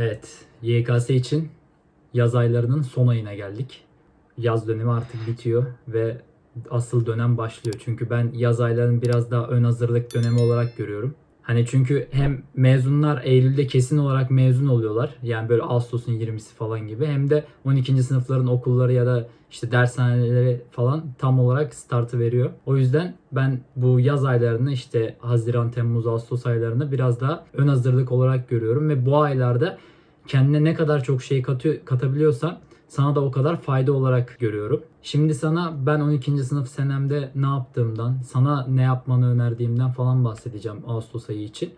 Evet, YKS için yaz aylarının son ayına geldik. Yaz dönemi artık bitiyor ve asıl dönem başlıyor. Çünkü ben yaz aylarını biraz daha ön hazırlık dönemi olarak görüyorum. Hani çünkü hem mezunlar Eylül'de kesin olarak mezun oluyorlar. Yani böyle Ağustos'un 20'si falan gibi. Hem de 12. sınıfların okulları ya da işte dershaneleri falan tam olarak startı veriyor. O yüzden ben bu yaz aylarını işte Haziran, Temmuz, Ağustos aylarını biraz daha ön hazırlık olarak görüyorum. Ve bu aylarda kendine ne kadar çok şey katıyor, katabiliyorsan sana da o kadar fayda olarak görüyorum. Şimdi sana ben 12. sınıf senemde ne yaptığımdan, sana ne yapmanı önerdiğimden falan bahsedeceğim Ağustos ayı için.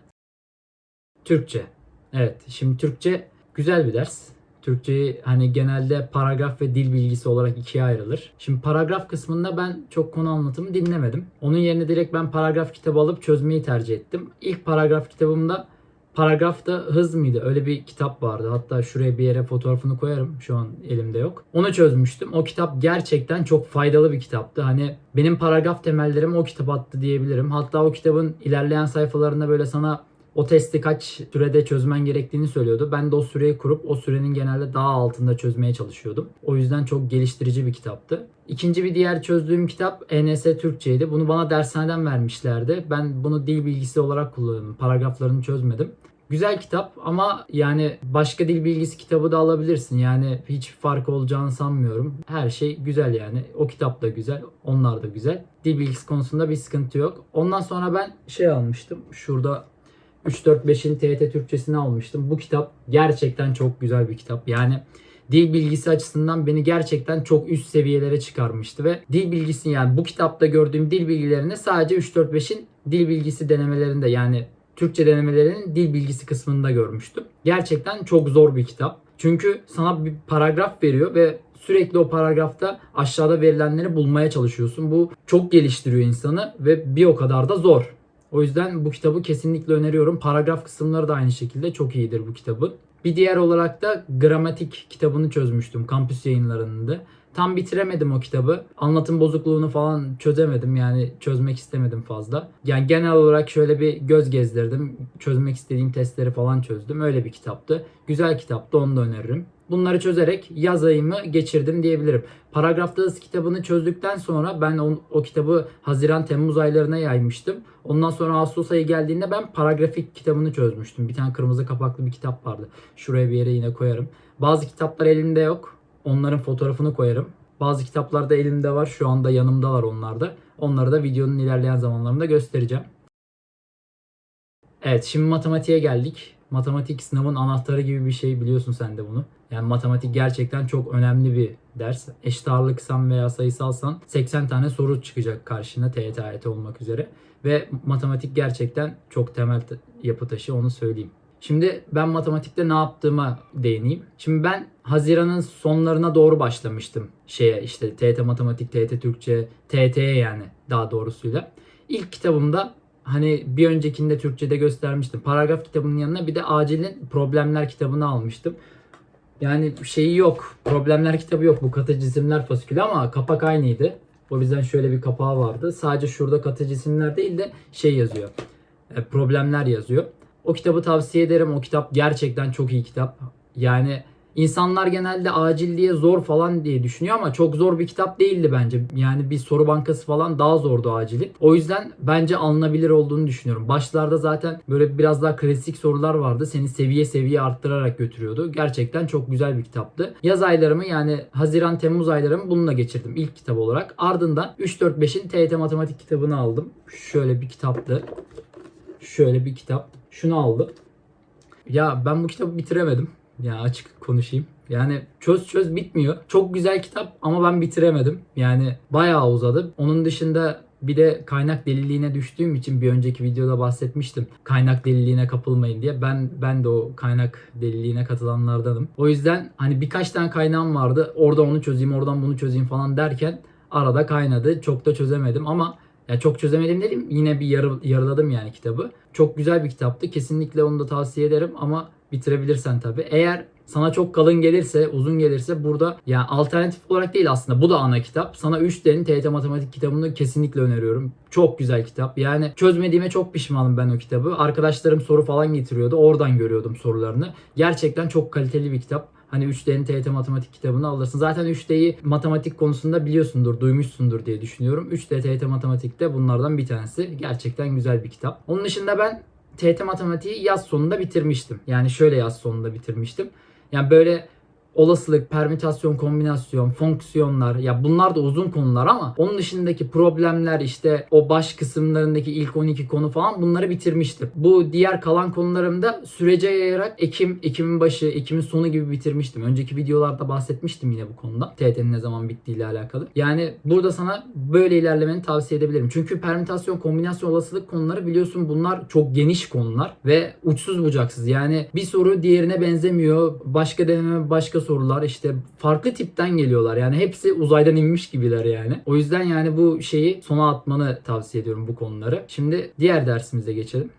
Türkçe. Evet, şimdi Türkçe güzel bir ders. Türkçeyi hani genelde paragraf ve dil bilgisi olarak ikiye ayrılır. Şimdi paragraf kısmında ben çok konu anlatımı dinlemedim. Onun yerine direkt ben paragraf kitabı alıp çözmeyi tercih ettim. İlk paragraf kitabımda Paragrafta Hız mıydı? Öyle bir kitap vardı. Hatta şuraya bir yere fotoğrafını koyarım. Şu an elimde yok. Onu çözmüştüm. O kitap gerçekten çok faydalı bir kitaptı. Hani benim paragraf temellerim o kitap attı diyebilirim. Hatta o kitabın ilerleyen sayfalarında böyle sana o testi kaç sürede çözmen gerektiğini söylüyordu. Ben de o süreyi kurup o sürenin genelde daha altında çözmeye çalışıyordum. O yüzden çok geliştirici bir kitaptı. İkinci bir diğer çözdüğüm kitap ENS Türkçeydi. Bunu bana dershaneden vermişlerdi. Ben bunu dil bilgisi olarak kullanıyorum. Paragraflarını çözmedim. Güzel kitap ama yani başka dil bilgisi kitabı da alabilirsin. Yani hiç fark olacağını sanmıyorum. Her şey güzel yani. O kitap da güzel, onlar da güzel. Dil bilgisi konusunda bir sıkıntı yok. Ondan sonra ben şey almıştım. Şurada 3-4-5'in TYT Türkçesini almıştım. Bu kitap gerçekten çok güzel bir kitap. Yani dil bilgisi açısından beni gerçekten çok üst seviyelere çıkarmıştı ve dil bilgisi yani bu kitapta gördüğüm dil bilgilerini sadece 3-4-5'in dil bilgisi denemelerinde yani Türkçe denemelerinin dil bilgisi kısmında görmüştüm. Gerçekten çok zor bir kitap. Çünkü sana bir paragraf veriyor ve sürekli o paragrafta aşağıda verilenleri bulmaya çalışıyorsun. Bu çok geliştiriyor insanı ve bir o kadar da zor. O yüzden bu kitabı kesinlikle öneriyorum. Paragraf kısımları da aynı şekilde çok iyidir bu kitabın. Bir diğer olarak da gramatik kitabını çözmüştüm kampüs yayınlarında. Tam bitiremedim o kitabı. Anlatım bozukluğunu falan çözemedim. Yani çözmek istemedim fazla. Yani genel olarak şöyle bir göz gezdirdim. Çözmek istediğim testleri falan çözdüm. Öyle bir kitaptı. Güzel kitaptı onu da öneririm. Bunları çözerek yaz ayımı geçirdim diyebilirim. Paragrafta hız kitabını çözdükten sonra ben o, o kitabı Haziran-Temmuz aylarına yaymıştım. Ondan sonra Ağustos ayı geldiğinde ben paragrafik kitabını çözmüştüm. Bir tane kırmızı kapaklı bir kitap vardı. Şuraya bir yere yine koyarım. Bazı kitaplar elimde yok. Onların fotoğrafını koyarım. Bazı kitaplar da elimde var. Şu anda yanımdalar onlar da. Onları da videonun ilerleyen zamanlarında göstereceğim. Evet şimdi matematiğe geldik. Matematik sınavın anahtarı gibi bir şey biliyorsun sen de bunu. Yani matematik gerçekten çok önemli bir ders. Eşit ağırlıksan veya sayısalsan 80 tane soru çıkacak karşına TYT AYT olmak üzere. Ve matematik gerçekten çok temel yapı taşı onu söyleyeyim. Şimdi ben matematikte ne yaptığıma değineyim. Şimdi ben Haziran'ın sonlarına doğru başlamıştım şeye işte TYT Matematik, TYT Türkçe, TYT'ye yani daha doğrusuyla. İlk kitabımda hani bir öncekinde Türkçe'de göstermiştim. Paragraf kitabının yanına bir de acilin problemler kitabını almıştım. Yani şeyi yok. Problemler kitabı yok. Bu katı cisimler fasikülü ama kapak aynıydı. O yüzden şöyle bir kapağı vardı. Sadece şurada katı cisimler değil de şey yazıyor. E, problemler yazıyor. O kitabı tavsiye ederim. O kitap gerçekten çok iyi kitap. Yani insanlar genelde acil diye zor falan diye düşünüyor ama çok zor bir kitap değildi bence. Yani bir soru bankası falan daha zordu acilin. O yüzden bence alınabilir olduğunu düşünüyorum. Başlarda zaten böyle biraz daha klasik sorular vardı. Seni seviye seviye arttırarak götürüyordu. Gerçekten çok güzel bir kitaptı. Yaz aylarımı yani Haziran Temmuz aylarımı bununla geçirdim ilk kitap olarak. Ardından 3-4-5'in TYT matematik kitabını aldım. Şöyle bir kitaptı. Şöyle bir kitap. Şunu aldım. Ya ben bu kitabı bitiremedim. Ya açık konuşayım. Yani çöz çöz bitmiyor. Çok güzel kitap ama ben bitiremedim. Yani bayağı uzadı. Onun dışında bir de kaynak deliliğine düştüğüm için bir önceki videoda bahsetmiştim. Kaynak deliliğine kapılmayın diye. Ben ben de o kaynak deliliğine katılanlardanım. O yüzden hani birkaç tane kaynağım vardı. Orada onu çözeyim, oradan bunu çözeyim falan derken arada kaynadı. Çok da çözemedim ama ya çok çözemedim dedim. Yine bir yarı, yarıladım yani kitabı. Çok güzel bir kitaptı. Kesinlikle onu da tavsiye ederim ama bitirebilirsen tabii. Eğer sana çok kalın gelirse, uzun gelirse burada yani alternatif olarak değil aslında bu da ana kitap. Sana 3D'nin TYT matematik kitabını kesinlikle öneriyorum. Çok güzel kitap. Yani çözmediğime çok pişmanım ben o kitabı. Arkadaşlarım soru falan getiriyordu. Oradan görüyordum sorularını. Gerçekten çok kaliteli bir kitap. Hani 3D'nin TYT matematik kitabını alırsın. Zaten 3D'yi matematik konusunda biliyorsundur, duymuşsundur diye düşünüyorum. 3D TYT matematikte bunlardan bir tanesi. Gerçekten güzel bir kitap. Onun dışında ben TYT matematiği yaz sonunda bitirmiştim. Yani şöyle yaz sonunda bitirmiştim. Yani böyle olasılık, permütasyon, kombinasyon, fonksiyonlar ya bunlar da uzun konular ama onun dışındaki problemler işte o baş kısımlarındaki ilk 12 konu falan bunları bitirmiştim. Bu diğer kalan konularımda sürece yayarak Ekim, Ekim'in başı, Ekim'in sonu gibi bitirmiştim. Önceki videolarda bahsetmiştim yine bu konuda. TYT'nin ne zaman bittiğiyle alakalı. Yani burada sana böyle ilerlemeni tavsiye edebilirim. Çünkü permütasyon, kombinasyon, olasılık konuları biliyorsun bunlar çok geniş konular ve uçsuz bucaksız. Yani bir soru diğerine benzemiyor. Başka deneme başka sorular işte farklı tipten geliyorlar. Yani hepsi uzaydan inmiş gibiler yani. O yüzden yani bu şeyi sona atmanı tavsiye ediyorum bu konuları. Şimdi diğer dersimize geçelim.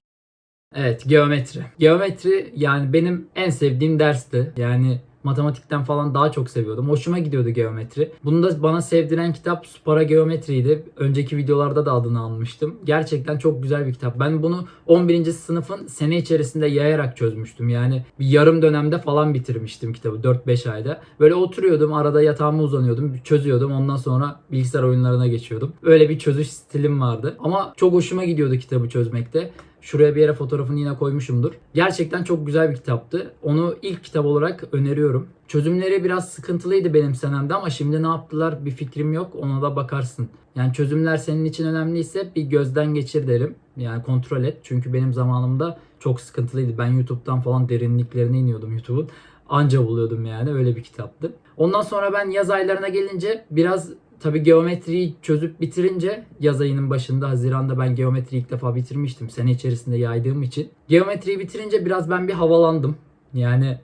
Evet geometri. Geometri yani benim en sevdiğim dersti. Yani matematikten falan daha çok seviyordum. Hoşuma gidiyordu geometri. Bunu da bana sevdiren kitap Spara Geometriydi. Önceki videolarda da adını almıştım. Gerçekten çok güzel bir kitap. Ben bunu 11. sınıfın sene içerisinde yayarak çözmüştüm. Yani bir yarım dönemde falan bitirmiştim kitabı 4-5 ayda. Böyle oturuyordum arada yatağıma uzanıyordum çözüyordum ondan sonra bilgisayar oyunlarına geçiyordum. Öyle bir çözüş stilim vardı. Ama çok hoşuma gidiyordu kitabı çözmekte. Şuraya bir yere fotoğrafını yine koymuşumdur. Gerçekten çok güzel bir kitaptı. Onu ilk kitap olarak öneriyorum. Çözümleri biraz sıkıntılıydı benim senemde ama şimdi ne yaptılar bir fikrim yok. Ona da bakarsın. Yani çözümler senin için önemliyse bir gözden geçir derim. Yani kontrol et. Çünkü benim zamanımda çok sıkıntılıydı. Ben YouTube'dan falan derinliklerine iniyordum YouTube'un. Anca buluyordum yani öyle bir kitaptı. Ondan sonra ben yaz aylarına gelince biraz Tabi geometriyi çözüp bitirince yaz ayının başında Haziran'da ben geometriyi ilk defa bitirmiştim. Sene içerisinde yaydığım için. Geometriyi bitirince biraz ben bir havalandım. Yani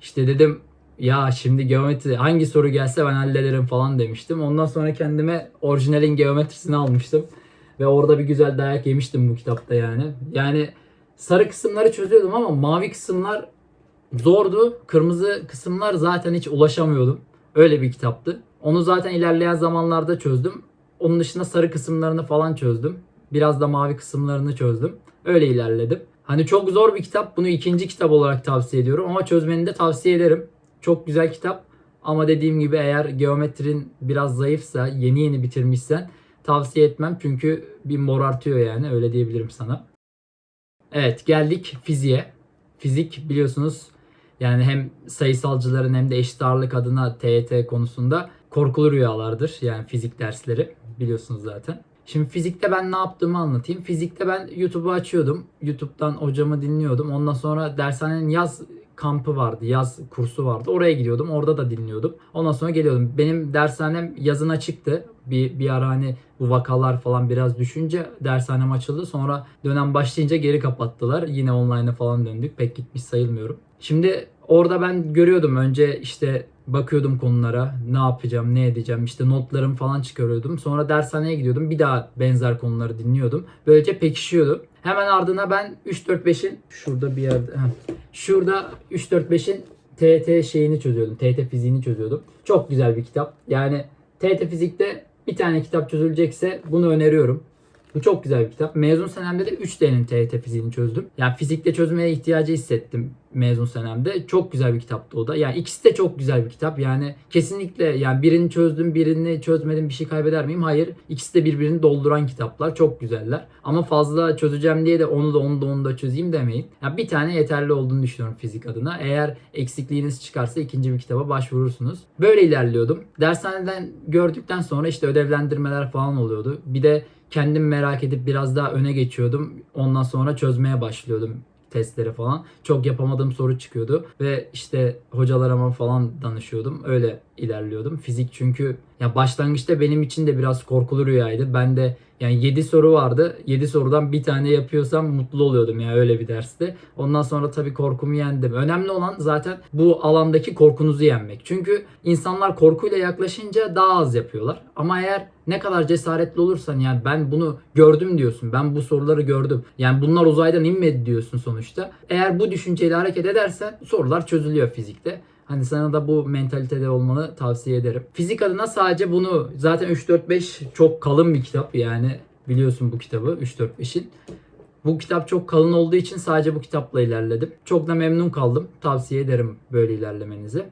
işte dedim ya şimdi geometri hangi soru gelse ben hallederim falan demiştim. Ondan sonra kendime orijinalin geometrisini almıştım. Ve orada bir güzel dayak yemiştim bu kitapta yani. Yani sarı kısımları çözüyordum ama mavi kısımlar zordu. Kırmızı kısımlar zaten hiç ulaşamıyordum. Öyle bir kitaptı. Onu zaten ilerleyen zamanlarda çözdüm. Onun dışında sarı kısımlarını falan çözdüm. Biraz da mavi kısımlarını çözdüm. Öyle ilerledim. Hani çok zor bir kitap. Bunu ikinci kitap olarak tavsiye ediyorum ama çözmeni de tavsiye ederim. Çok güzel kitap. Ama dediğim gibi eğer geometrin biraz zayıfsa, yeni yeni bitirmişsen tavsiye etmem. Çünkü bir morartıyor yani öyle diyebilirim sana. Evet geldik fiziğe. Fizik biliyorsunuz yani hem sayısalcıların hem de eşit ağırlık adına TYT konusunda korkulu rüyalardır. Yani fizik dersleri biliyorsunuz zaten. Şimdi fizikte ben ne yaptığımı anlatayım. Fizikte ben YouTube'u açıyordum. YouTube'dan hocamı dinliyordum. Ondan sonra dershanenin yaz kampı vardı. Yaz kursu vardı. Oraya gidiyordum. Orada da dinliyordum. Ondan sonra geliyordum. Benim dershanem yazın açıktı. Bir, bir ara hani bu vakalar falan biraz düşünce dershanem açıldı. Sonra dönem başlayınca geri kapattılar. Yine online'a falan döndük. Pek gitmiş sayılmıyorum. Şimdi orada ben görüyordum önce işte bakıyordum konulara ne yapacağım ne edeceğim işte notlarımı falan çıkarıyordum. Sonra dershaneye gidiyordum bir daha benzer konuları dinliyordum. Böylece pekişiyordu. Hemen ardına ben 3-4-5'in şurada bir yerde heh, şurada 3-4-5'in TET şeyini çözüyordum. TET fiziğini çözüyordum. Çok güzel bir kitap. Yani TET fizikte bir tane kitap çözülecekse bunu öneriyorum. Bu çok güzel bir kitap. Mezun senemde de 3D'nin TYT fiziğini çözdüm. Yani fizikte çözmeye ihtiyacı hissettim mezun senemde. Çok güzel bir kitaptı o da. Yani ikisi de çok güzel bir kitap. Yani kesinlikle yani birini çözdüm birini çözmedim bir şey kaybeder miyim? Hayır. İkisi de birbirini dolduran kitaplar. Çok güzeller. Ama fazla çözeceğim diye de onu da onu da onu da çözeyim demeyin. Yani bir tane yeterli olduğunu düşünüyorum fizik adına. Eğer eksikliğiniz çıkarsa ikinci bir kitaba başvurursunuz. Böyle ilerliyordum. Dershaneden gördükten sonra işte ödevlendirmeler falan oluyordu. Bir de kendim merak edip biraz daha öne geçiyordum. Ondan sonra çözmeye başlıyordum testleri falan. Çok yapamadığım soru çıkıyordu ve işte hocalarıma falan danışıyordum. Öyle ilerliyordum. Fizik çünkü ya başlangıçta benim için de biraz korkulu rüyaydı. Ben de Yani 7 soru vardı. 7 sorudan bir tane yapıyorsam mutlu oluyordum ya öyle bir dersti. Ondan sonra tabii korkumu yendim. Önemli olan zaten bu alandaki korkunuzu yenmek. Çünkü insanlar korkuyla yaklaşınca daha az yapıyorlar. Ama eğer ne kadar cesaretli olursan yani ben bunu gördüm diyorsun. Ben bu soruları gördüm. Yani bunlar uzaydan inmedi diyorsun sonuçta. Eğer bu düşünceyle hareket edersen sorular çözülüyor fizikte. Hani sana da bu mentalitede olmanı tavsiye ederim. Fizik adına sadece bunu zaten 3-4-5 çok kalın bir kitap yani biliyorsun bu kitabı 3-4-5'in. Bu kitap çok kalın olduğu için sadece bu kitapla ilerledim. Çok da memnun kaldım. Tavsiye ederim böyle ilerlemenizi.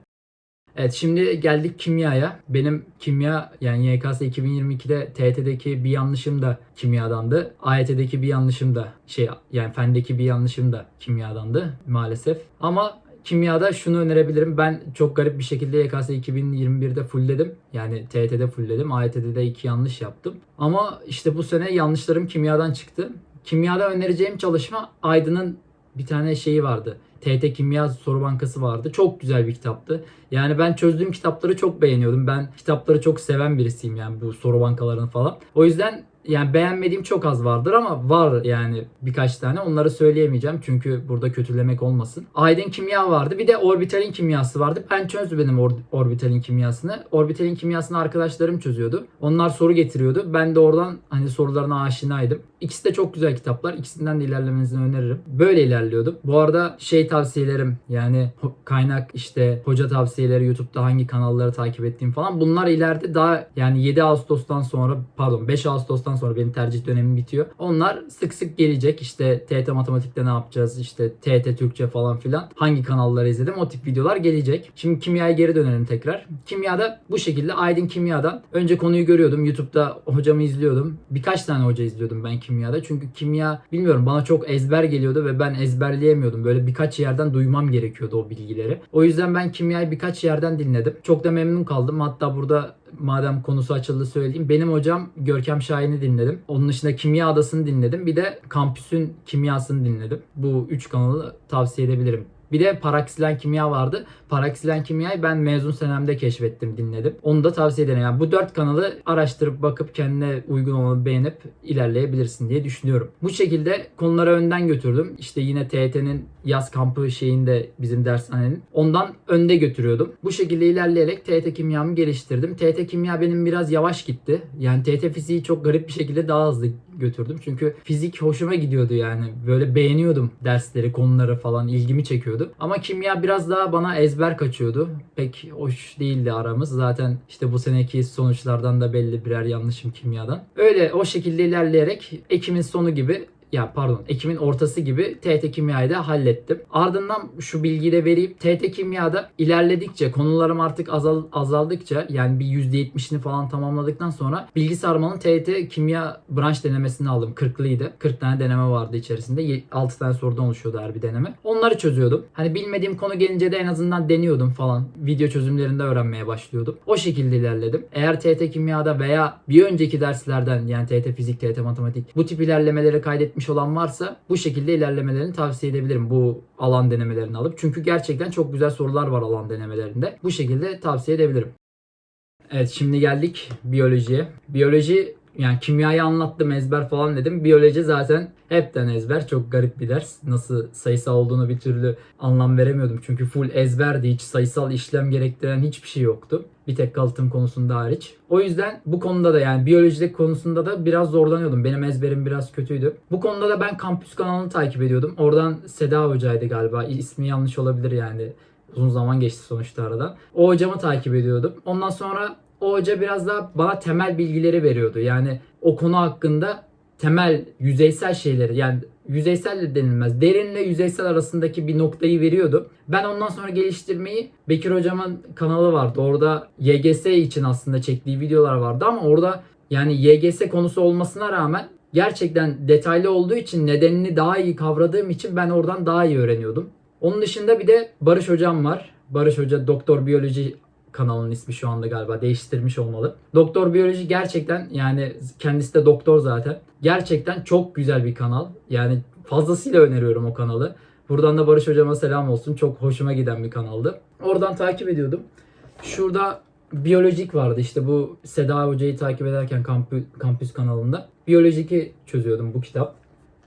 Evet şimdi geldik kimyaya. Benim kimya yani YKS 2022'de TYT'deki bir yanlışım da kimyadandı. AYT'deki bir yanlışım da şey yani fendeki bir yanlışım da kimyadandı maalesef. Ama kimyada şunu önerebilirim. Ben çok garip bir şekilde YKS 2021'de fullledim. Yani TYT'de fullledim. AYT'de de iki yanlış yaptım. Ama işte bu sene yanlışlarım kimyadan çıktı. Kimyada önereceğim çalışma Aydın'ın bir tane şeyi vardı. TT Kimya Soru Bankası vardı. Çok güzel bir kitaptı. Yani ben çözdüğüm kitapları çok beğeniyordum. Ben kitapları çok seven birisiyim yani bu soru bankalarını falan. O yüzden yani beğenmediğim çok az vardır ama var yani birkaç tane. Onları söyleyemeyeceğim çünkü burada kötülemek olmasın. Aydın kimya vardı. Bir de orbitalin kimyası vardı. Ben çözdüm or- orbitalin kimyasını. Orbitalin kimyasını arkadaşlarım çözüyordu. Onlar soru getiriyordu. Ben de oradan hani sorularına aşinaydım. İkisi de çok güzel kitaplar. İkisinden de ilerlemenizi öneririm. Böyle ilerliyordum. Bu arada şey tavsiyelerim yani kaynak işte hoca tavsiyeleri YouTube'da hangi kanalları takip ettiğim falan. Bunlar ileride daha yani 7 Ağustos'tan sonra pardon 5 Ağustos'tan sonra benim tercih dönemim bitiyor. Onlar sık sık gelecek. İşte TET matematikte ne yapacağız? İşte TET Türkçe falan filan. Hangi kanalları izledim? O tip videolar gelecek. Şimdi kimyaya geri dönelim tekrar. Kimyada bu şekilde Aydın Kimya'dan önce konuyu görüyordum. YouTube'da hocamı izliyordum. Birkaç tane hoca izliyordum ben kimyada. Çünkü kimya bilmiyorum bana çok ezber geliyordu ve ben ezberleyemiyordum. Böyle birkaç yerden duymam gerekiyordu o bilgileri. O yüzden ben kimyayı birkaç yerden dinledim. Çok da memnun kaldım. Hatta burada madem konusu açıldı söyleyeyim. Benim hocam Görkem Şahin'i dinledim. Onun dışında Kimya Adası'nı dinledim. Bir de Kampüs'ün kimyasını dinledim. Bu üç kanalı tavsiye edebilirim. Bir de Paraksilen Kimya vardı. Paraksilen Kimya'yı ben mezun senemde keşfettim, dinledim. Onu da tavsiye ederim. Yani bu dört kanalı araştırıp bakıp kendine uygun olanı beğenip ilerleyebilirsin diye düşünüyorum. Bu şekilde konuları önden götürdüm. İşte yine TYT'nin yaz kampı şeyinde bizim dershanenin. Ondan önde götürüyordum. Bu şekilde ilerleyerek TYT kimyamı geliştirdim. TYT kimya benim biraz yavaş gitti. Yani TYT fiziği çok garip bir şekilde daha hızlı götürdüm. Çünkü fizik hoşuma gidiyordu yani. Böyle beğeniyordum dersleri, konuları falan ilgimi çekiyordu. Ama kimya biraz daha bana ezber kaçıyordu. Pek hoş değildi aramız. Zaten işte bu seneki sonuçlardan da belli birer yanlışım kimyadan. Öyle o şekilde ilerleyerek Ekim'in sonu gibi ya pardon Ekim'in ortası gibi TT Kimya'yı da hallettim. Ardından şu bilgiyi de vereyim. TT Kimya'da ilerledikçe konularım artık azal, azaldıkça yani bir %70'ini falan tamamladıktan sonra bilgisayar malın TT Kimya branş denemesini aldım. 40'lıydı. 40 tane deneme vardı içerisinde. 6 tane sorudan oluşuyordu her bir deneme. Onları çözüyordum. Hani bilmediğim konu gelince de en azından deniyordum falan. Video çözümlerinde öğrenmeye başlıyordum. O şekilde ilerledim. Eğer TT Kimya'da veya bir önceki derslerden yani TT Fizik, TT Matematik bu tip ilerlemeleri kaydetmiş olan varsa bu şekilde ilerlemelerini tavsiye edebilirim bu alan denemelerini alıp. Çünkü gerçekten çok güzel sorular var alan denemelerinde. Bu şekilde tavsiye edebilirim. Evet şimdi geldik biyolojiye. Biyoloji yani kimyayı anlattım ezber falan dedim. Biyoloji zaten hepten ezber. Çok garip bir ders. Nasıl sayısal olduğunu bir türlü anlam veremiyordum. Çünkü full ezberdi. Hiç sayısal işlem gerektiren hiçbir şey yoktu. Bir tek kalıtım konusunda hariç. O yüzden bu konuda da yani biyolojide konusunda da biraz zorlanıyordum. Benim ezberim biraz kötüydü. Bu konuda da ben kampüs kanalını takip ediyordum. Oradan Seda Hoca'ydı galiba. İsmi yanlış olabilir yani. Uzun zaman geçti sonuçta aradan. O hocamı takip ediyordum. Ondan sonra o hoca biraz daha bana temel bilgileri veriyordu. Yani o konu hakkında temel yüzeysel şeyleri yani yüzeysel de denilmez. Derinle yüzeysel arasındaki bir noktayı veriyordu. Ben ondan sonra geliştirmeyi Bekir hocamın kanalı vardı. Orada YGS için aslında çektiği videolar vardı ama orada yani YGS konusu olmasına rağmen gerçekten detaylı olduğu için nedenini daha iyi kavradığım için ben oradan daha iyi öğreniyordum. Onun dışında bir de Barış hocam var. Barış Hoca Doktor Biyoloji kanalının ismi şu anda galiba değiştirmiş olmalı. Doktor Biyoloji gerçekten yani kendisi de doktor zaten. Gerçekten çok güzel bir kanal. Yani fazlasıyla öneriyorum o kanalı. Buradan da Barış hocama selam olsun. Çok hoşuma giden bir kanaldı. Oradan takip ediyordum. Şurada biyolojik vardı işte bu Seda Hoca'yı takip ederken kampü, kampüs kanalında. Biyolojiki çözüyordum bu kitap.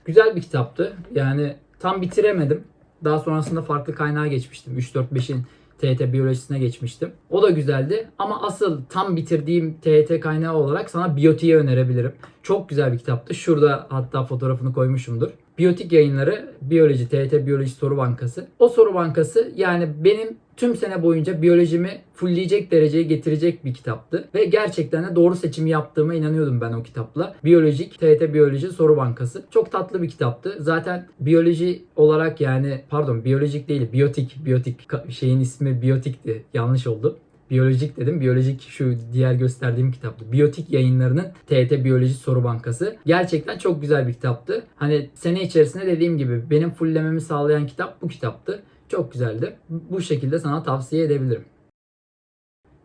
Güzel bir kitaptı. Yani tam bitiremedim. Daha sonrasında farklı kaynağa geçmiştim. 3-4-5'in TET biyolojisine geçmiştim. O da güzeldi ama asıl tam bitirdiğim TET kaynağı olarak sana biyotiği önerebilirim. Çok güzel bir kitaptı. Şurada hatta fotoğrafını koymuşumdur. Biyotik yayınları Biyoloji, TET Biyoloji Soru Bankası. O soru bankası yani benim tüm sene boyunca biyolojimi fullleyecek dereceye getirecek bir kitaptı. Ve gerçekten de doğru seçimi yaptığıma inanıyordum ben o kitapla. Biyolojik, TET Biyoloji Soru Bankası. Çok tatlı bir kitaptı. Zaten biyoloji olarak yani pardon biyolojik değil biyotik, biyotik şeyin ismi biyotikti. Yanlış oldu. Biyolojik dedim. Biyolojik şu diğer gösterdiğim kitaptı. Biyotik yayınlarının TET Biyoloji Soru Bankası. Gerçekten çok güzel bir kitaptı. Hani sene içerisinde dediğim gibi benim fulllememi sağlayan kitap bu kitaptı. Çok güzeldi. Bu şekilde sana tavsiye edebilirim.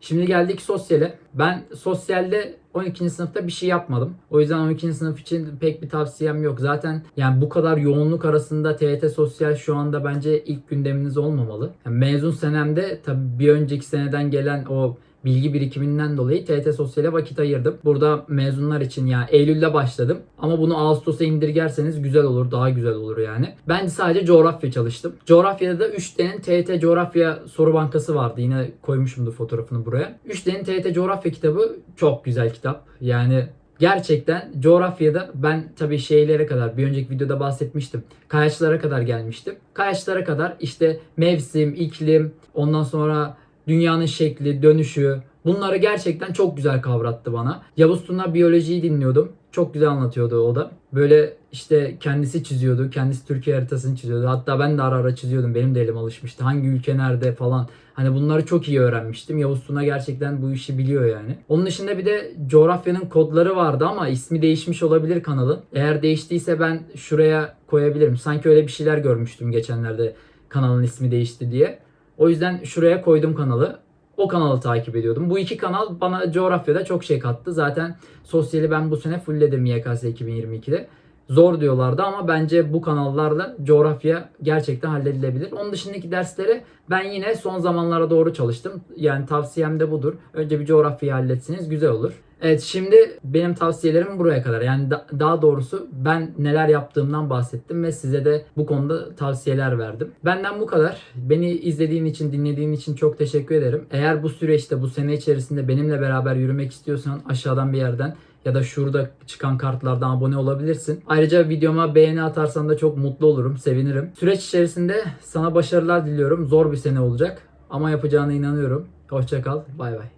Şimdi geldik sosyale. Ben sosyalde 12. sınıfta bir şey yapmadım. O yüzden 12. sınıf için pek bir tavsiyem yok. Zaten yani bu kadar yoğunluk arasında TYT sosyal şu anda bence ilk gündeminiz olmamalı. Yani mezun senemde tabii bir önceki seneden gelen o bilgi birikiminden dolayı TYT Sosyal'e vakit ayırdım. Burada mezunlar için yani Eylül'de başladım. Ama bunu Ağustos'a indirgerseniz güzel olur, daha güzel olur yani. Ben sadece coğrafya çalıştım. Coğrafyada da 3D'nin TYT Coğrafya Soru Bankası vardı. Yine koymuşumdur fotoğrafını buraya. 3D'nin TYT Coğrafya kitabı çok güzel kitap. Yani Gerçekten coğrafyada ben tabii şeylere kadar bir önceki videoda bahsetmiştim. Kayaçlara kadar gelmiştim. Kayaçlara kadar işte mevsim, iklim, ondan sonra dünyanın şekli, dönüşü bunları gerçekten çok güzel kavrattı bana. Yavuz Tuna biyolojiyi dinliyordum. Çok güzel anlatıyordu o da. Böyle işte kendisi çiziyordu. Kendisi Türkiye haritasını çiziyordu. Hatta ben de ara ara çiziyordum. Benim de elim alışmıştı. Hangi ülke nerede falan. Hani bunları çok iyi öğrenmiştim. Yavuz Tuna gerçekten bu işi biliyor yani. Onun dışında bir de coğrafyanın kodları vardı ama ismi değişmiş olabilir kanalın. Eğer değiştiyse ben şuraya koyabilirim. Sanki öyle bir şeyler görmüştüm geçenlerde kanalın ismi değişti diye. O yüzden şuraya koydum kanalı. O kanalı takip ediyordum. Bu iki kanal bana coğrafyada çok şey kattı. Zaten sosyali ben bu sene fullledim YKS 2022'de. Zor diyorlardı ama bence bu kanallarla coğrafya gerçekten halledilebilir. Onun dışındaki derslere ben yine son zamanlara doğru çalıştım. Yani tavsiyem de budur. Önce bir coğrafyayı halletsiniz güzel olur. Evet şimdi benim tavsiyelerim buraya kadar. Yani da- daha doğrusu ben neler yaptığımdan bahsettim ve size de bu konuda tavsiyeler verdim. Benden bu kadar. Beni izlediğin için, dinlediğin için çok teşekkür ederim. Eğer bu süreçte, bu sene içerisinde benimle beraber yürümek istiyorsan aşağıdan bir yerden ya da şurada çıkan kartlardan abone olabilirsin. Ayrıca videoma beğeni atarsan da çok mutlu olurum, sevinirim. Süreç içerisinde sana başarılar diliyorum. Zor bir sene olacak ama yapacağına inanıyorum. Hoşça kal, bay bay.